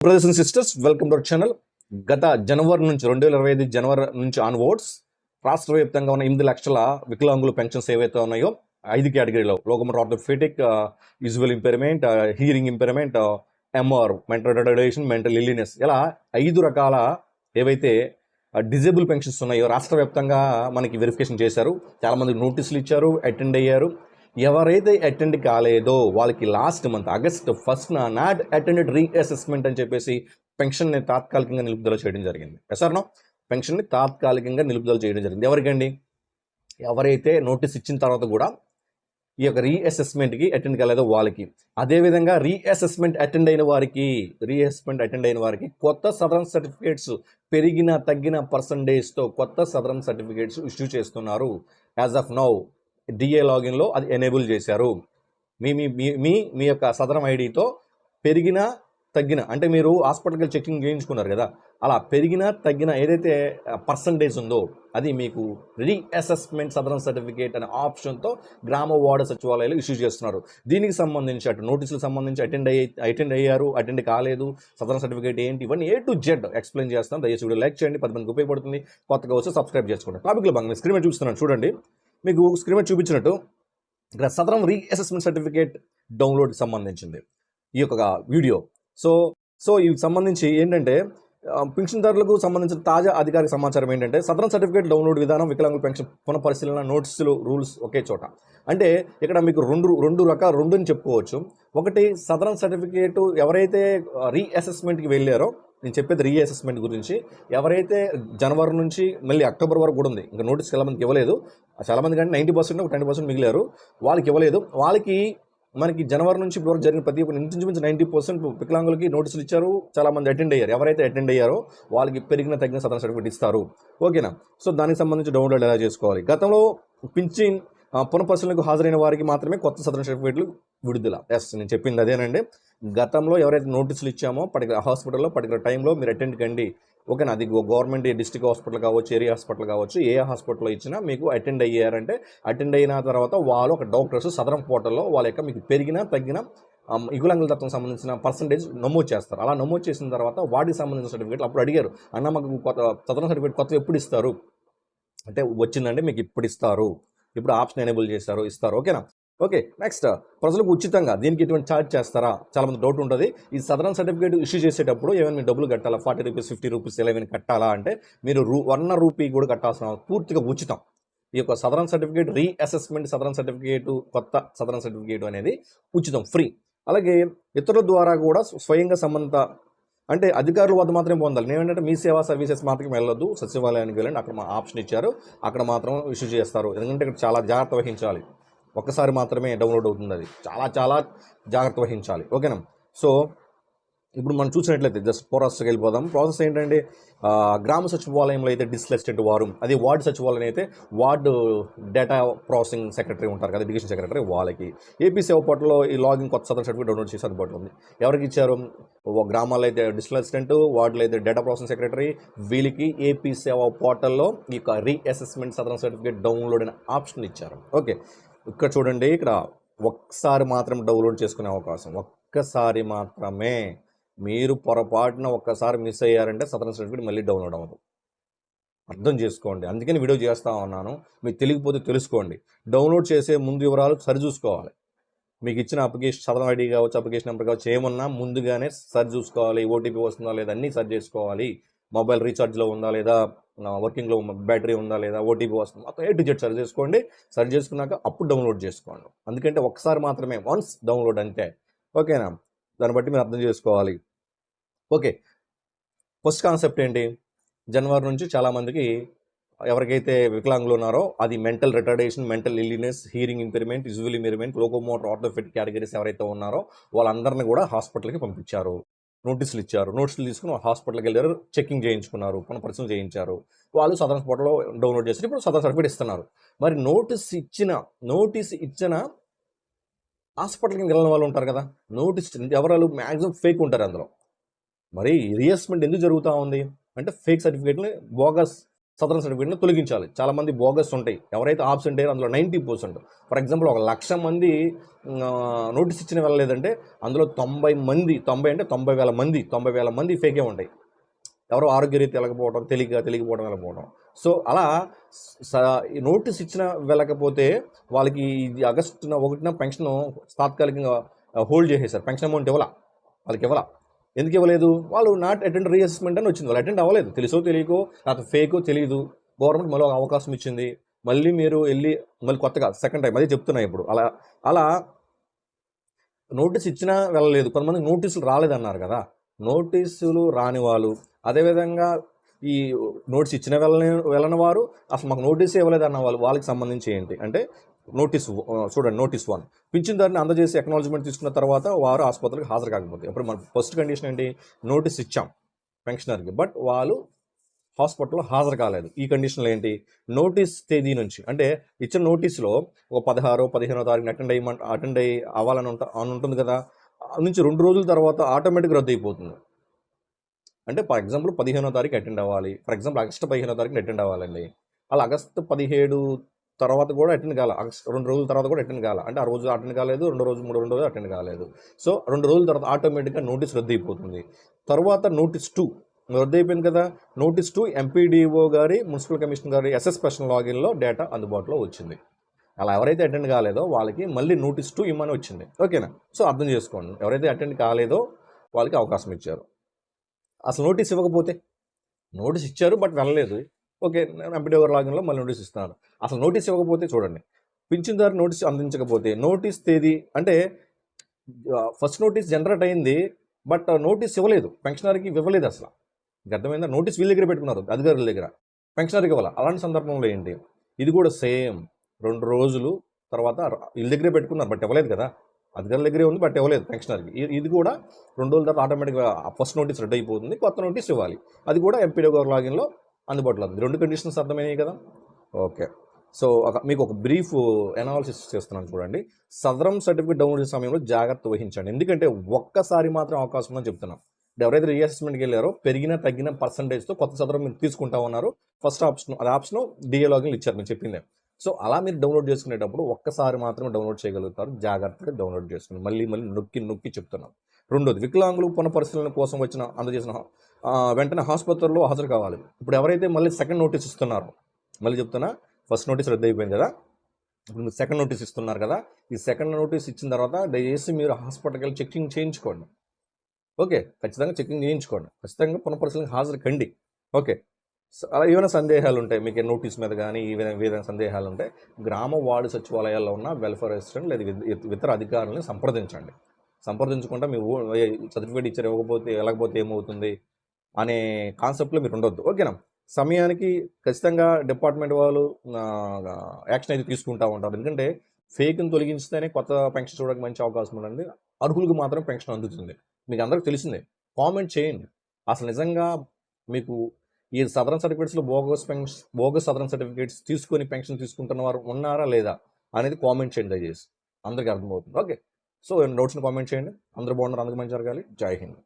Brothers and sisters welcome to our channel గత జనవరి నుంచి రెండు వేల ఇరవై ఐదు జనవరి నుంచి ఆన్వర్డ్స్ రాష్ట్ర వ్యాప్తంగా ఉన్న ఎనిమిది లక్షల వికలాంగుల పెన్షన్స్ ఏవైతే ఉన్నాయో ఐదు కేటగిరీలో locomotor orthopaedic visual impairment hearing impairment MR mental retardation mental illness ఇలా ఐదు రకాల ఏవైతే uh, డిజేబుల్ పెన్షన్స్ ఉన్నాయో రాష్ట్ర వ్యాప్తంగా మనకి వెరిఫికేషన్ చేశారు. చాలామంది నోటీసులు ఇచ్చారు అటెండ్ అయ్యారు. ఎవరైతే అటెండ్ కాలేదో వాళ్ళకి last month August first not attended reassessment అని చెప్పేసి పెన్షన్ని తాత్కాలికంగా నిలుపుదల చేయడం జరిగింది. ఎసార్నో పెన్షన్ని తాత్కాలికంగా నిలుపుదల చేయడం జరిగింది. ఎవరికండి? ఎవరైతే నోటీస్ ఇచ్చిన తర్వాత కూడా ఈ యొక్క రీఅసెస్మెంట్కి అటెండ్ కాలేదో వాళ్ళకి. అదేవిధంగా రీఅసెస్మెంట్ అటెండ్ అయిన వారికి రీఅసెస్మెంట్ అటెండ్ అయిన వారికి కొత్త సదరన్ సర్టిఫికేట్స్ పెరిగిన తగ్గిన పర్సంటేజ్తో కొత్త సదరన్ సర్టిఫికేట్స్ ఇష్యూ చేస్తున్నారు. యాజ్ ఆఫ్ నౌ డిఏ లాగిన్లో అది ఎనేబుల్ చేశారు. మీ మీ మీ- మీ మీ యొక్క సదరం ఐడితో పెరిగిన తగ్గిన అంటే మీరు హాస్పిటల్కి చెకింగ్ చేయించుకున్నారు కదా అలా పెరిగిన తగ్గిన ఏదైతే పర్సంటేజ్ ఉందో అది మీకు రీఅసెస్మెంట్ సదరన్ సర్టిఫికేట్ అనే ఆప్షన్తో గ్రామ వార్డు సచివాలయాలు ఇష్యూ చేస్తున్నారు. దీనికి సంబంధించి అటు నోటీసులకు సంబంధించి అటెండ్ అయ్యి అటెండ్ అయ్యారు అటెండ్ కాలేదు సదరన్ సర్టిఫికేట్ ఏంటి ఇవన్నీ ఏ టు జెడ్ ఎక్స్ప్లెయిన్ చేస్తాం దయచేసి వీడియో లైక్ చేయండి పది మందికి ఉపయోగపడుతుంది. కొత్తగా వచ్చి సబ్స్క్రైబ్ చేసుకోండి. టాపిక్లో భాగంగా స్క్రీన్ చూస్తున్నాను. చూడండి. మీకు స్క్రీన్ మీద చూపించినట్టు ఇక్కడ సదరం రీఅసెస్మెంట్ సర్టిఫికేట్ డౌన్లోడ్ సంబంధించింది ఈ యొక్క వీడియో సో సో ఇవి సంబంధించి ఏంటంటే పెన్షన్దారులకు సంబంధించిన తాజా అధికారిక సమాచారం ఏంటంటే సదరన్ సర్టిఫికేట్ డౌన్లోడ్ విధానం వికలాంగుల పెన్షన్ పునఃపరిశీలన నోటీసులు రూల్స్ ఒకే చోట. అంటే ఇక్కడ మీకు రెండు రెండు రకాల రెండు అని చెప్పుకోవచ్చు. ఒకటి సదరన్ సర్టిఫికేట్ ఎవరైతే రీఅసెస్మెంట్కి వెళ్ళారో నేను చెప్పేది రీఅసెస్మెంట్ గురించి ఎవరైతే జనవరి నుంచి మళ్ళీ అక్టోబర్ వరకు కూడా ఉంది ఇంకా నోటీస్ చాలామందికి ఇవ్వలేదు చాలామంది కంటే నైంటీ పర్సెంట్ ఒక టెన్ పర్సెంట్ మిగిలారు. వాళ్ళకి ఇవ్వలేదు. వాళ్ళకి మనకి జనవరి నుంచి ఇప్పటి వరకు జరిగిన ప్రతి ఒక్క ఇంచుమించు నైంటీ పర్సెంట్ వికలాంగులకి నోటీసులు ఇచ్చారు. చాలా మంది అటెండ్ అయ్యారు. ఎవరైతే అటెండ్ అయ్యారో వాళ్ళకి పెరిగిన తగిన సదన సర్టిఫికేట్ ఇస్తారు. ఓకేనా? సో దానికి సంబంధించి డౌన్లోడ్ ఎలా చేసుకోవాలి? గతంలో పింఛన్ ఆ, పునఃపరిశీలనకు హాజరైన వారికి మాత్రమే కొత్త సదన సర్టిఫికేట్లు విడుదల. ఎస్ నేను చెప్పింది అదేనండి. గతంలో ఎవరైతే నోటీసులు ఇచ్చామో పర్టికులర్ హాస్పిటల్లో పర్టికులర్ టైంలో మీరు అటెండ్ కండి. ఓకేనా అది గవర్నమెంట్ డిస్ట్రిక్ట్ హాస్పిటల్ కావచ్చు ఏరియా హాస్పిటల్ కావచ్చు ఏ హాస్పిటల్లో ఇచ్చినా మీకు అటెండ్ అయ్యారంటే అటెండ్ అయిన తర్వాత వాళ్ళు ఒక డాక్టర్స్ సదరం పోర్టల్లో వాళ్ళ యొక్క మీకు పెరిగిన తగ్గినా ఇగులంగుల తత్వం సంబంధించిన పర్సంటేజ్ నమోదు చేస్తారు. అలా నమోదు చేసిన తర్వాత వాటికి సంబంధించిన సర్టిఫికేట్లు అప్పుడు అడిగారు. అన్న మాకు కొత్త సదరం సర్టిఫికేట్ కొత్త ఎప్పుడు ఇస్తారు? అంటే వచ్చిందంటే మీకు ఇప్పుడు ఇస్తారు. ఇప్పుడు ఆప్షన్ ఎనేబుల్ చేస్తారు ఇస్తారు. ఓకేనా? Okay next. ప్రజలకు ఉచితంగా దీనికి ఎటువంటి ఛార్జ్ చేస్తారా? చాలా మంది డౌట్ ఉంటుంది. ఈ సదరన్ సర్టిఫికేట్ ఇష్యూ చేసేటప్పుడు ఏమైనా మీరు డబ్బులు కట్టాలా? ఫార్టీ రూపీస్ ఫిఫ్టీ రూపీస్ ఇలా ఏమైనా కట్టాలా? అంటే మీరు రూ వన్ రూపీ కూడా కట్టాల్సిన పూర్తిగా ఉచితం. ఈ యొక్క Sadarem certificate reassessment Sadarem certificate కొత్త సదరన్ సర్టిఫికేట్ అనేది ఉచితం ఫ్రీ. అలాగే ఇతరుల ద్వారా కూడా స్వయంగా సంబంధిత అంటే అధికారుల వద్ద మాత్రమే పొందాలి. నేనేంటంటే మీ సేవా సర్వీసెస్ మాత్రమే వెళ్ళొద్దు సచివాలయానికి వెళ్ళండి అక్కడ మా ఆప్షన్ ఇచ్చారు అక్కడ మాత్రం ఇష్యూ చేస్తారు. ఎందుకంటే ఇక్కడ చాలా జాగ్రత్త వహించాలి. ఒక్కసారి మాత్రమే డౌన్లోడ్ అవుతుంది అది చాలా చాలా జాగ్రత్త వహించాలి. ఓకేనా? సో ఇప్పుడు మనం చూసినట్లయితే జస్ట్ ప్రాసెస్కి వెళ్ళిపోదాం. ప్రాసెస్ ఏంటంటే గ్రామ సచివాలయంలో అయితే డిస్లెస్టెడ్ వారు అదే వార్డు సచివాలయం అయితే వార్డు డేటా ప్రాసెసింగ్ సెక్రటరీ ఉంటారు కదా ఎడ్యుకేషన్ సెక్రటరీ వాళ్ళకి. ఏపీ సేవ పోర్టల్లో ఈ లాగిన్ కొత్త సదర్ సర్టిఫికేట్ డౌన్లోడ్ చేసి అందుబాటులో ఉంది. ఎవరికి ఇచ్చారు? గ్రామాల్లో అయితే డిస్లెస్టెంట్ వార్డులో అయితే డేటా ప్రాసెసింగ్ సెక్రటరీ. వీళ్ళకి ఏపీ సేవ పోర్టల్లో ఈ యొక్క రీఅసెస్మెంట్ సదర్ సర్టిఫికేట్ డౌన్లోడ్ అనే ఆప్షన్ ఇచ్చారు. ఓకే. ఇక్కడ చూడండి ఇక్కడ ఒక్కసారి మాత్రం డౌన్లోడ్ చేసుకునే అవకాశం. ఒక్కసారి మాత్రమే మీరు పొరపాటున ఒక్కసారి మిస్ అయ్యారంటే సదరన్ సర్టిఫికేట్ మళ్ళీ డౌన్లోడ్ అవ్వదు. అర్థం చేసుకోండి. అందుకని వీడియో చేస్తా ఉన్నాను. మీకు తెలియకపోతే తెలుసుకోండి. డౌన్లోడ్ చేసే ముందు వివరాలు సరిచూసుకోవాలి మీకు ఇచ్చిన అప్లికేషన్ సదరన్ ఐడి కావచ్చు అప్లికేషన్ నెంబర్ కావచ్చు ఏమన్నా ముందుగానే సరి చూసుకోవాలి. ఓటీపీ వస్తుందా లేదా అన్నీ సరి చేసుకోవాలి. మొబైల్ రీఛార్జ్లో ఉందా లేదా వర్కింగ్లో బ్యాటరీ ఉందా లేదా ఓటీపీ వస్తుందా మొత్తం ఏ టు జెడ్ సరి చేసుకోండి. సరి చేసుకున్నాక అప్పుడు డౌన్లోడ్ చేసుకోండి. ఎందుకంటే ఒకసారి మాత్రమే వన్స్ డౌన్లోడ్ అంతే ఓకేనా? దాన్ని బట్టి మీరు అర్థం చేసుకోవాలి. ఓకే. ఫస్ట్ కాన్సెప్ట్ ఏంటి? జనవరి నుంచి చాలామందికి ఎవరికైతే వికలాంగులు ఉన్నారో అది mental retardation mental illness hearing impairment visual impairment locomotor orthopaedic categories ఎవరైతే ఉన్నారో వాళ్ళందరినీ కూడా హాస్పిటల్కి పంపించారు. నోటీసులు ఇచ్చారు నోటీసులు తీసుకుని హాస్పిటల్కి వెళ్ళారు చెకింగ్ చేయించుకున్నారు పునఃపరిశీలన చేయించారు. వాళ్ళు సదరన్ స్పాట్లో డౌన్లోడ్ చేసి ఇప్పుడు సదరన్ సర్టిఫికేట్ ఇస్తున్నారు. మరి నోటీస్ ఇచ్చిన నోటీస్ ఇచ్చిన హాస్పిటల్కి వెళ్ళిన వాళ్ళు ఉంటారు కదా? నోటీస్ ఎవరు మ్యాక్సిమం ఫేక్ ఉంటారు అందులో. మరి రియస్మెంట్ ఎందుకు జరుగుతూ ఉంది? అంటే ఫేక్ సర్టిఫికేట్ని బోగస్ సదరన్ సర్టిఫికేట్ని తొలగించాలి. చాలా మంది బోగస్ ఉంటాయి. ఎవరైతే ఆబ్సెంట్ అయ్యారో అందులో నైంటీ పర్సెంట్. ఫర్ ఎగ్జాంపుల్ ఒక లక్ష మంది నోటీస్ ఇచ్చిన వెళ్ళలేదంటే అందులో తొంభై మంది తొంభై అంటే తొంభై వేల మంది తొంభై వేల మంది ఫేకే ఉంటాయి. ఎవరో ఆరోగ్యరీతి వెళ్ళకపోవడం తెలియక తెలియకపోవడం వెళ్ళకపోవడం సో అలా స- ఈ నోటీస్ ఇచ్చిన వెళ్ళకపోతే వాళ్ళకి ఇది ఆగస్టున ఒకటిన పెన్షన్ తాత్కాలికంగా హోల్డ్ చేసేసారు పెన్షన్ అమౌంట్ ఇవ్వాల? వాళ్ళకి ఇవ్వాల? ఎందుకు ఇవ్వలేదు? వాళ్ళు నాట్ అటెండ్ రీఅసెస్మెంట్ అని వచ్చింది. వాళ్ళు అటెండ్ అవ్వలేదు. తెలుసో తెలియకో నాకు ఫేకో తెలియదు గవర్నమెంట్ మళ్ళీ అవకాశం ఇచ్చింది. మళ్ళీ మీరు వెళ్ళి మళ్ళీ కొత్తగా సెకండ్ టైం అదే చెప్తున్నా ఇప్పుడు. అలా అలా నోటీస్ ఇచ్చినా వెళ్ళలేదు. కొంతమంది నోటీసులు రాలేదన్నారు కదా. నోటీసులు రాని వాళ్ళు. అదేవిధంగా ఈ నోటీస్ ఇచ్చిన వెళ్ళని వెళ్ళని వారు అసలు మాకు నోటీస్ ఇవ్వలేదు అన్న వాళ్ళు వాళ్ళకి సంబంధించి ఏంటి? అంటే నోటీస్ చూడండి నోటీస్ వన్. పింఛన్దారిని అందజేసి అక్నాలజ్మెంట్ తీసుకున్న తర్వాత వారు ఆసుపత్రికి హాజరు కాకపోతే ఇప్పుడు మన ఫస్ట్ కండిషన్ ఏంటి? నోటీస్ ఇచ్చాం పెన్షనర్కి బట్ వాళ్ళు హాస్పిటల్లో హాజరు కాలేదు. ఈ కండిషన్లో ఏంటి? నోటీస్ తేదీ నుంచి అంటే ఇచ్చిన నోటీస్లో ఒక పదహారో పదిహేనో తారీఖున అటెండ్ అయ్యి అటెండ్ అయ్యి అవ్వాలని ఉంటా అని ఉంటుంది కదా నుంచి రెండు రోజుల తర్వాత ఆటోమేటిక్ రద్దు అయిపోతుంది. అంటే ఫర్ ఎగ్జాంపుల్ పదిహేనో తారీఖు అటెండ్ అవ్వాలి. ఫర్ ఎగ్జాంపుల్ ఆగస్టు పదిహేనో తారీఖున అటెండ్ అవ్వాలండి. అలా ఆగస్టు పదిహేడు తర్వాత కూడా అటెండ్ కాల. ఆగస్ట్ రెండు రోజుల తర్వాత కూడా అటెండ్ కాల. అంటే ఆ రోజు అటెండ్ కాలేదు రెండు రోజు మూడు రెండు రోజులు అటెండ్ కాలేదు. సో రెండు రోజుల తర్వాత ఆటోమేటిక్గా నోటీస్ రద్దు అయిపోతుంది. తర్వాత నోటీస్ టూ రద్దు అయిపోయింది కదా? నోటీస్ టూ ఎంపీడీఓ గారి మున్సిపల్ కమిషనర్ గారి ఎస్ఎస్ స్పెషల్ లాగిన్లో డేటా అందుబాటులో వచ్చింది. అలా ఎవరైతే అటెండ్ కాలేదో వాళ్ళకి మళ్ళీ నోటీస్ టూ ఇమ్మని వచ్చింది. ఓకేనా సో అర్థం చేసుకోండి. ఎవరైతే అటెండ్ కాలేదో వాళ్ళకి అవకాశం ఇచ్చారు. అసలు నోటీస్ ఇవ్వకపోతే? నోటీస్ ఇచ్చారు బట్ వెళ్ళలేదు. ఓకే ఎంపీడీఓ లాగిన్లో మళ్ళీ నోటీస్ ఇస్తున్నారు అసలు నోటీస్ ఇవ్వకపోతే చూడండి. పింఛన్దారు నోటీస్ అందించకపోతే నోటీస్ తేదీ అంటే ఫస్ట్ నోటీస్ జనరేట్ అయింది బట్ నోటీస్ ఇవ్వలేదు. పెన్షనర్కి ఇవ్వలేదు అసలు. అర్థమైందా? నోటీస్ వీళ్ళ దగ్గర పెట్టుకున్నారు అధికారుల దగ్గర. పెన్షనర్కి ఇవ్వాలి? అలాంటి సందర్భంలో ఏంటి? ఇది కూడా సేమ్. రెండు రోజులు తర్వాత వీళ్ళ దగ్గరే పెట్టుకున్నారు బట్ ఇవ్వలేదు కదా. అధికారుల దగ్గరే ఉంది బట్ ఇవ్వలేదు పెన్షనర్కి. ఇది కూడా రెండు రోజుల తర్వాత ఆటోమేటిక్గా ఫస్ట్ నోటీస్ రెడ్ అయిపోతుంది కొత్త నోటీస్ ఇవ్వాలి. అది కూడా ఎంపీడీ గారి లాగిన్లో అందుబాటులో ఉంది. రెండు కండిషన్స్ అర్థమైనాయి కదా? ఓకే. సో ఒక మీకు ఒక బ్రీఫ్ ఎనాలిసిస్ చేస్తున్నాను చూడండి. సదరం సర్టిఫికేట్ డౌన్లోడ్ చేసే సమయంలో జాగ్రత్త వహించండి. ఎందుకంటే ఒక్కసారి మాత్రం అవకాశం ఉందని చెప్తున్నాం. ఎవరైతే రీఅసెస్మెంట్కి వెళ్ళారో పెరిగిన తగ్గిన పర్సంటేజ్తో కొత్త సదరం మీరు తీసుకుంటా ఉన్నారు. ఫస్ట్ ఆప్షన్ అది ఆప్షన్ డిఏ లాగిన్ ఇచ్చారు మీరు చెప్పిందే. సో అలా మీరు డౌన్లోడ్ చేసుకునేటప్పుడు ఒక్కసారి మాత్రమే డౌన్లోడ్ చేయగలుగుతారు. జాగ్రత్తగా డౌన్లోడ్ చేసుకుని మళ్ళీ మళ్ళీ నొక్కి నొక్కి చెప్తున్నాం. రెండోది వికలాంగులు పునఃపరిశీలన కోసం వచ్చిన అందజేసిన వెంటనే ఆసుపత్రిలో హాజరు కావాలి. ఇప్పుడు ఎవరైతే మళ్ళీ సెకండ్ నోటీస్ ఇస్తున్నారో మళ్ళీ చెప్తున్నా ఫస్ట్ నోటీస్ రద్దు అయిపోయింది కదా? ఇప్పుడు మీరు సెకండ్ నోటీస్ ఇస్తున్నారు కదా? ఈ సెకండ్ నోటీస్ ఇచ్చిన తర్వాత దయచేసి మీరు హాస్పిటల్కి వెళ్ళి చెకింగ్ చేయించుకోండి. ఓకే? ఖచ్చితంగా చెకింగ్ చేయించుకోండి. ఖచ్చితంగా పునఃపరిశీలనకు హాజరు కండి. ఓకే? ఏమైనా సందేహాలు ఉంటాయి మీకు నోటీస్ మీద కానీ ఈ విధంగా విధంగా సందేహాలు ఉంటాయి గ్రామ వార్డు సచివాలయాల్లో ఉన్న వెల్ఫేర్ అసిస్టెంట్ లేదా ఇతర- అధికారులను సంప్రదించండి. సంప్రదించకుండా మీ సర్టిఫికేట్ ఇచ్చారు ఇవ్వకపోతే వెళ్ళకపోతే ఏమవుతుంది? అనే కాన్సెప్ట్లో మీరు ఉండొద్దు ఓకేనా? సమయానికి ఖచ్చితంగా డిపార్ట్మెంట్ వాళ్ళు యాక్షన్ అయితే తీసుకుంటూ ఉంటారు. ఎందుకంటే ఫేక్ని తొలగించితేనే కొత్త పెన్షన్ చూడడానికి మంచి అవకాశం ఉందండి. అర్హులకు మాత్రం పెన్షన్ అందుతుంది. మీకు అందరికీ తెలిసిందే. కామెంట్ చేయండి. అసలు నిజంగా మీకు ఈ Sadarem సర్టిఫికేట్స్లో bogus pension bogus Sadarem certificates తీసుకొని పెన్షన్ తీసుకుంటున్న వారు ఉన్నారా లేదా అనేది కామెంట్ చేయండి దయచేసి. అందరికీ అర్థమవుతుంది. ఓకే. సో డౌట్స్ని కామెంట్ చేయండి. అందరూ బాగున్నారు. అందరికీ మంచి జరగాలి. జై హింద్.